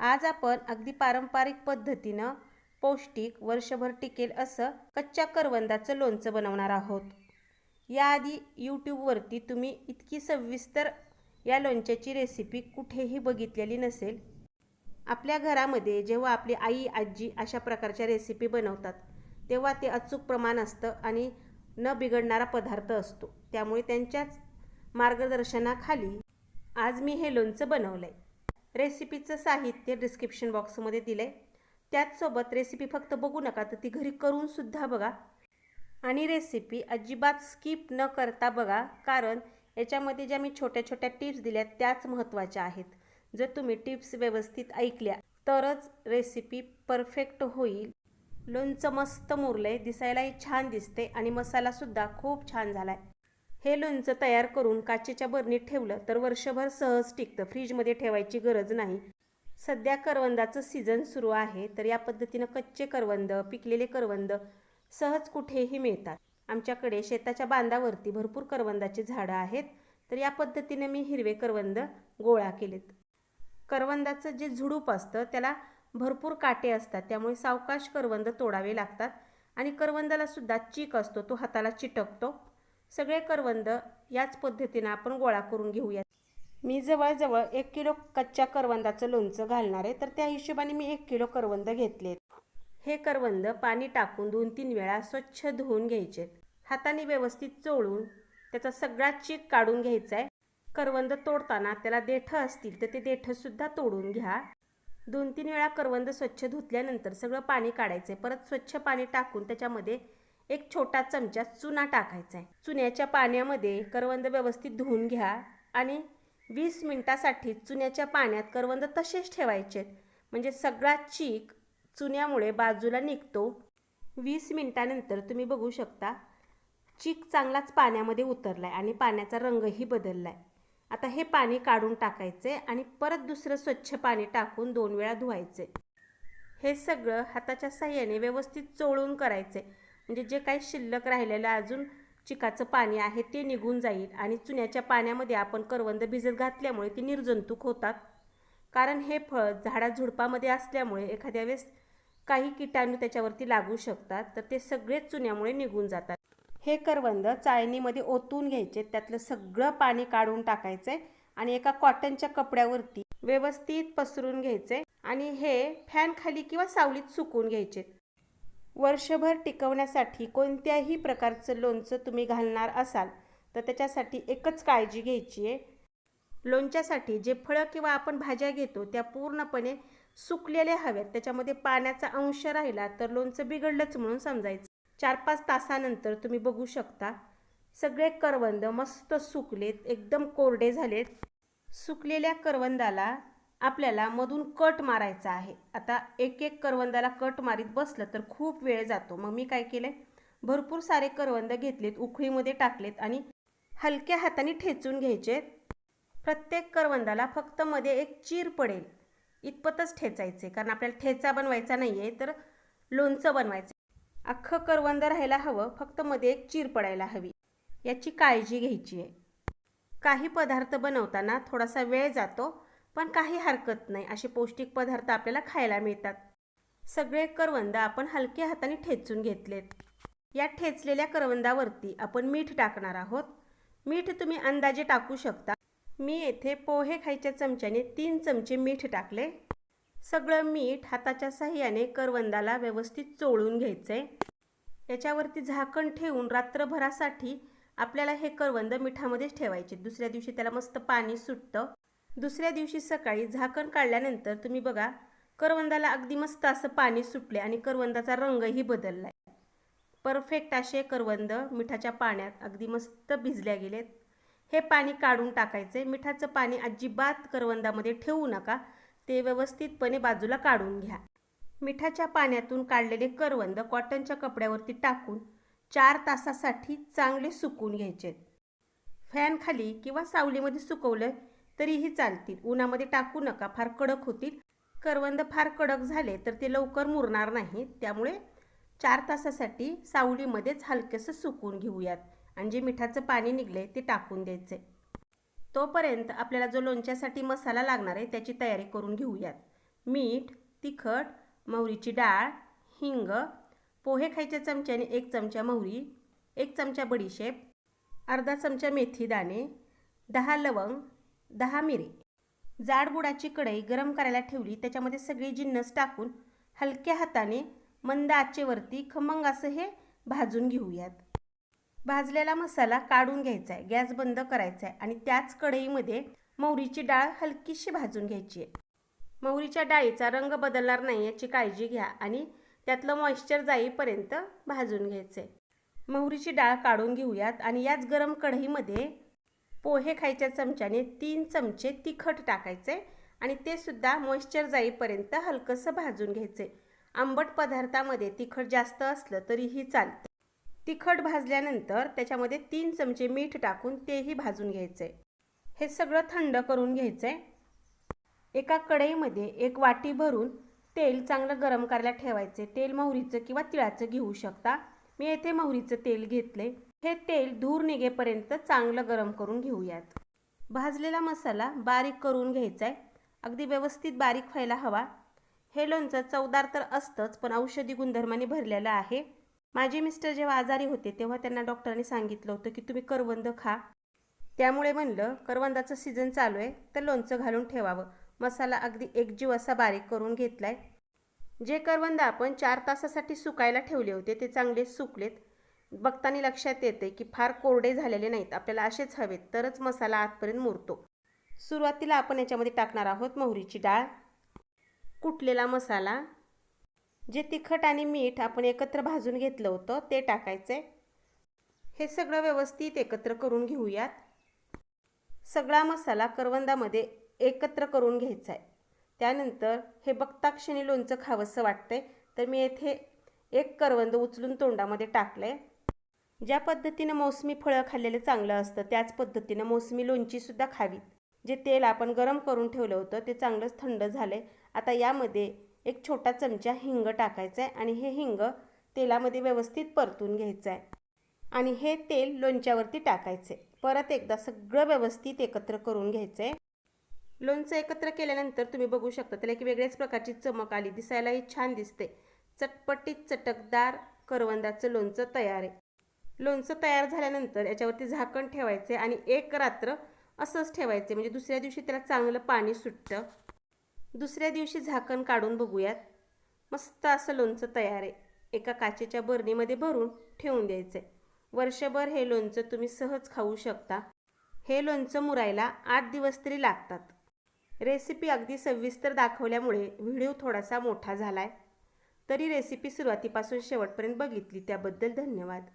आज आपण अगदी पारंपरिक पद्धतीनं पौष्टिक वर्षभर टिकेल असं कच्च्या करवंदाचं लोणचं बनवणार आहोत. याआधी यूट्यूबवरती तुम्ही इतकी सविस्तर या लोणच्याची रेसिपी कुठेही बघितलेली नसेल आपल्या घरामध्ये जेव्हा आपली आई आजी अशा प्रकारच्या रेसिपी बनवतात तेव्हा ते अचूक प्रमाण असतं आणि न बिघडणारा पदार्थ असतो. त्यामुळे त्यांच्याच मार्गदर्शनाखाली आज मी हे लोणचं बनवलं आहे रेसिपीचं साहित्य डिस्क्रिप्शन बॉक्समध्ये दिलं आहे त्याचसोबत रेसिपी फक्त बघू नका तर ती घरी करूनसुद्धा बघा. आणि रेसिपी अजिबात स्किप न करता बघा कारण याच्यामध्ये ज्या मी छोट्या छोट्या टिप्स दिल्या त्याच महत्त्वाच्या आहेत. जर तुम्ही टिप्स व्यवस्थित ऐकल्या तरच रेसिपी परफेक्ट होईल. लोणचं मस्त मुरलं आहे दिसायलाही छान दिसते आणि मसालासुद्धा खूप छान झाला आहे हे लोणचं तयार करून काचेच्या बरणीत ठेवलं तर वर्षभर सहज टिकतं. फ्रीजमध्ये ठेवायची गरज नाही. सध्या करवंदाचं सीझन सुरू आहे तर या पद्धतीनं कच्चे करवंद पिकलेले करवंद सहज कुठेही मिळतात. आमच्याकडे शेताच्या बांधावरती भरपूर करवंदाची झाडं आहेत तर या पद्धतीने मी हिरवे करवंद गोळा केलेत. करवंदाचं जे झुडूप असतं त्याला भरपूर काटे असतात त्यामुळे सावकाश करवंद तोडावे लागतात आणि करवंदाला सुद्धा चीक असतो तो हाताला चिटकतो. सगळे करवंद याच पद्धतीनं आपण गोळा करून घेऊयात. मी जवळजवळ एक किलो कच्च्या करवंदाचं लोणचं घालणार आहे तर त्या हिशोबाने मी एक किलो करवंद घेतलेत. हे करवंद पाणी टाकून दोन तीन वेळा स्वच्छ धुवून घ्यायचे. हाताने व्यवस्थित चोळून त्याचा सगळा चीक काढून घ्यायचा आहे करवंद तोडताना त्याला देठं असतील तर ते देठंसुद्धा तोडून घ्या. दोन तीन वेळा करवंद स्वच्छ धुतल्यानंतर सगळं पाणी काढायचं आहे परत स्वच्छ पाणी टाकून त्याच्यामध्ये एक छोटा चमचा चुना टाकायचा आहे चुन्याच्या पाण्यामध्ये करवंद व्यवस्थित धुवून घ्या आणि वीस मिनटासाठी चुन्याच्या पाण्यात करवंद तसेच ठेवायचे म्हणजे सगळा चीक चुन्यामुळे बाजूला निघतो. वीस मिनटानंतर तुम्ही बघू शकता चीक चांगलाच पाण्यामध्ये उतरला आहे आणि पाण्याचा रंगही बदलला आहे आता हे पाणी काढून टाकायचे आणि परत दुसरं स्वच्छ पाणी टाकून दोन वेळा धुवायचे हे सगळं हाताच्या साह्याने व्यवस्थित चोळून करायचे म्हणजे जे काही शिल्लक राहिलेलं अजून चिकाचं पाणी आहे ते निघून जाईल आणि चुन्याच्या पाण्यामध्ये आपण करवंद भिजत घातल्यामुळे ती निर्जंतुक होतात. कारण हे फळ झाडाझुडपामध्ये असल्यामुळे एखाद्या वेळेस काही किटाणू त्याच्यावरती लागू शकतात तर ते सगळेच चुन्यामुळे निघून जातात. हे करवंद चाळणीमध्ये ओतून घ्यायचे त्यातलं सगळं पाणी काढून टाकायचंय आणि एका कॉटनच्या कपड्यावरती व्यवस्थित पसरून घ्यायचे आणि हे फॅन खाली किंवा सावलीत सुकून घ्यायचे. वर्षभर टिकवण्यासाठी कोणत्याही प्रकारचं लोणचं तुम्ही घालणार असाल तर त्याच्यासाठी एकच काळजी घ्यायची आहे. लोणच्यासाठी जे फळं किंवा आपण भाज्या घेतो त्या पूर्णपणे सुकलेल्या हव्यात. त्याच्यामध्ये पाण्याचा अंश राहिला तर लोणचं बिघडलंच म्हणून समजायचं. चार पाच तासानंतर तुम्ही बघू शकता सगळे करवंद मस्त सुकलेत एकदम कोरडे झालेत. सुकलेल्या करवंदाला आपल्याला मधून कट मारायचा आहे. आता एक एक करवंदाला कट मारीत बसलं तर खूप वेळ जातो. मग मी काय केलं भरपूर सारे करवंद घेतलेत उखळीमध्ये टाकलेत आणि हलक्या हाताने ठेचून घ्यायचे. प्रत्येक करवंदाला फक्त मध्ये एक चीर पडेल. इतपतच ठेचायचे. कारण आपल्याला ठेचा बनवायचा नाही आहे तर लोणचं बनवायचं. अख्खं करवंद राहायला हवं फक्त मध्ये एक चीर पडायला हवी. याची काळजी घ्यायची आहे. काही पदार्थ बनवताना थोडासा वेळ जातो. पण काही हरकत नाही असे पौष्टिक पदार्थ आपल्याला खायला मिळतात. सगळे करवंद आपण हलक्या हाताने ठेचून घेतलेत. या ठेचलेल्या करवंदावरती आपण मीठ टाकणार आहोत. मीठ तुम्ही अंदाजे टाकू शकता. मी येथे पोहे खायच्या चमच्याने तीन चमचे मीठ टाकले. सगळं मीठ हाताच्या साह्याने करवंदाला व्यवस्थित चोळून घ्यायचं आहे याच्यावरती झाकण ठेवून रात्रभरासाठी आपल्याला हे करवंद मिठामध्येच ठेवायचे. दुसऱ्या दिवशी त्याला मस्त पाणी सुटतं. दुसऱ्या दिवशी सकाळी झाकण काढल्यानंतर तुम्ही बघा करवंदाला अगदी मस्त असं पाणी सुटले आणि करवंदाचा रंगही बदलला आहे परफेक्ट असे करवंद मिठाच्या पाण्यात अगदी मस्त भिजल्या गेलेत. हे पाणी काढून टाकायचे. मिठाचं पाणी अजिबात करवंदामध्ये ठेवू नका. ते व्यवस्थितपणे बाजूला काढून घ्या. मिठाच्या पाण्यातून काढलेले करवंद कॉटनच्या कपड्यावरती टाकून चार तासासाठी चांगले सुकून घ्यायचे फॅनखाली किंवा सावलीमध्ये सुकवलं तरीही चालतील. उन्हामध्ये टाकू नका फार कडक होतील. करवंद फार कडक झाले तर ते लवकर मुरणार नाहीत. त्यामुळे चार तासासाठी सावलीमध्येच हलकेसं सुकून घेऊयात. आणि जे मिठाचं पाणी निघले ते टाकून द्यायचे तोपर्यंत आपल्याला जो लोणच्यासाठी मसाला लागणार आहे त्याची तयारी करून घेऊयात. मीठ तिखट मोहरीची डाळ हिंग पोहे खायच्या चमच्याने एक चमचा मोहरी एक चमचा बडीशेप अर्धा चमचा मेथी दाणे दहा लवंग दहा मिरी. जाड बुडाची कढई गरम करायला ठेवली त्याच्यामध्ये सगळी जिन्नस टाकून हलक्या हाताने मंद आचेवरती खमंग असं हे भाजून घेऊयात. भाजलेला मसाला काढून घ्यायचा आहे गॅस बंद करायचा आहे आणि त्याच कढईमध्ये मोहरीची डाळ हलकीशी भाजून घ्यायची आहे. मोहरीच्या डाळीचा रंग बदलणार नाही याची काळजी घ्या आणि त्यातलं मॉइश्चर जाईपर्यंत भाजून घ्यायचं आहे मोहरीची डाळ काढून घेऊयात आणि याच गरम कढईमध्ये पोहे खायच्या चमच्याने तीन चमचे तिखट टाकायचे आणि ते सुद्धा मॉइश्चर जाईपर्यंत हलकंसं भाजून घ्यायचे. आंबट पदार्थामध्ये तिखट जास्त असलं तरीही चालतं. तिखट भाजल्यानंतर त्याच्यामध्ये तीन चमचे मीठ टाकून तेही भाजून घ्यायचे. हे सगळं थंड करून घ्यायचं. एका कढईमध्ये एक वाटी भरून तेल चांगलं गरम करायला ठेवायचे. तेल मोहरीचं किंवा तिळाचं घेऊ शकता. मी येथे मोहरीचं तेल घेतले हे तेल धूर निघेपर्यंत चांगलं गरम करून घेऊयात. भाजलेला मसाला बारीक करून घ्यायचा आहे अगदी व्यवस्थित बारीक व्हायला हवा. हे लोणचं चवदार तर असतंच पण औषधी गुणधर्माने भरलेलं आहे. माझे मिस्टर जेव्हा आजारी होते तेव्हा त्यांना डॉक्टरांनी सांगितलं होतं की तुम्ही करवंद खा. त्यामुळे म्हणलं करवंदाचं सीझन चालू आहे तर लोणचं घालून ठेवावं. मसाला अगदी एकजीव असा बारीक करून घेतला आहे जे करवंद आपण चार तासासाठी सुकायला ठेवले होते ते चांगले सुकलेत. बघताना लक्षात येते की फार कोरडे झालेले नाहीत. आपल्याला असेच हवेत. तरच मसाला आतपर्यंत मुरतो. सुरुवातीला आपण याच्यामध्ये टाकणार आहोत मोहरीची डाळ. कुटलेला मसाला. जे तिखट आणि मीठ आपण एकत्र भाजून घेतलं होतं ते टाकायचं. हे सगळं व्यवस्थित एकत्र करून घेऊयात. सगळा मसाला करवंदामध्ये एकत्र करून घ्यायचा आहे. त्यानंतर हे बघता क्षणी लोणचं खावंसं वाटतंय. तर मी येथे एक करवंद उचलून तोंडामध्ये टाकलं आहे ज्या पद्धतीनं मोसमी फळं खाल्लेलं चांगलं असतं त्याच पद्धतीनं मोसमी लोणचीसुद्धा खावीत. जे तेल आपण गरम करून ठेवलं होतं ते चांगलंच थंड झालं आहे आता यामध्ये एक छोटा चमचा हिंग टाकायचा आहे आणि हे हिंग तेलामध्ये व्यवस्थित परतून घ्यायचं आहे आणि हे तेल लोणच्यावरती टाकायचे परत एकदा सगळं व्यवस्थित एकत्र करून घ्यायचं आहे लोणचं एकत्र केल्यानंतर तुम्ही बघू शकता त्याला एक वेगळ्याच प्रकारची चमक आली दिसायलाही छान दिसते. चटपटीत चटकदार करवंदाचं लोणचं तयार आहे. लोणचं तयार झाल्यानंतर याच्यावरती झाकण ठेवायचे आणि एक रात्र असंच ठेवायचे. म्हणजे दुसऱ्या दिवशी त्याला चांगलं पाणी सुटतं. दुसऱ्या दिवशी झाकण काढून बघूयात. मस्त असं लोणचं तयार आहे. एका काचेच्या बरणीमध्ये भरून ठेवून द्यायचं आहे वर्षभर हे लोणचं तुम्ही सहज खाऊ शकता. हे लोणचं मुरायला आठ दिवस तरी लागतात. रेसिपी अगदी सविस्तर दाखवल्यामुळे व्हिडिओ थोडासा मोठा झाला आहे तरी रेसिपी सुरुवातीपासून शेवटपर्यंत बघितली. त्याबद्दल धन्यवाद.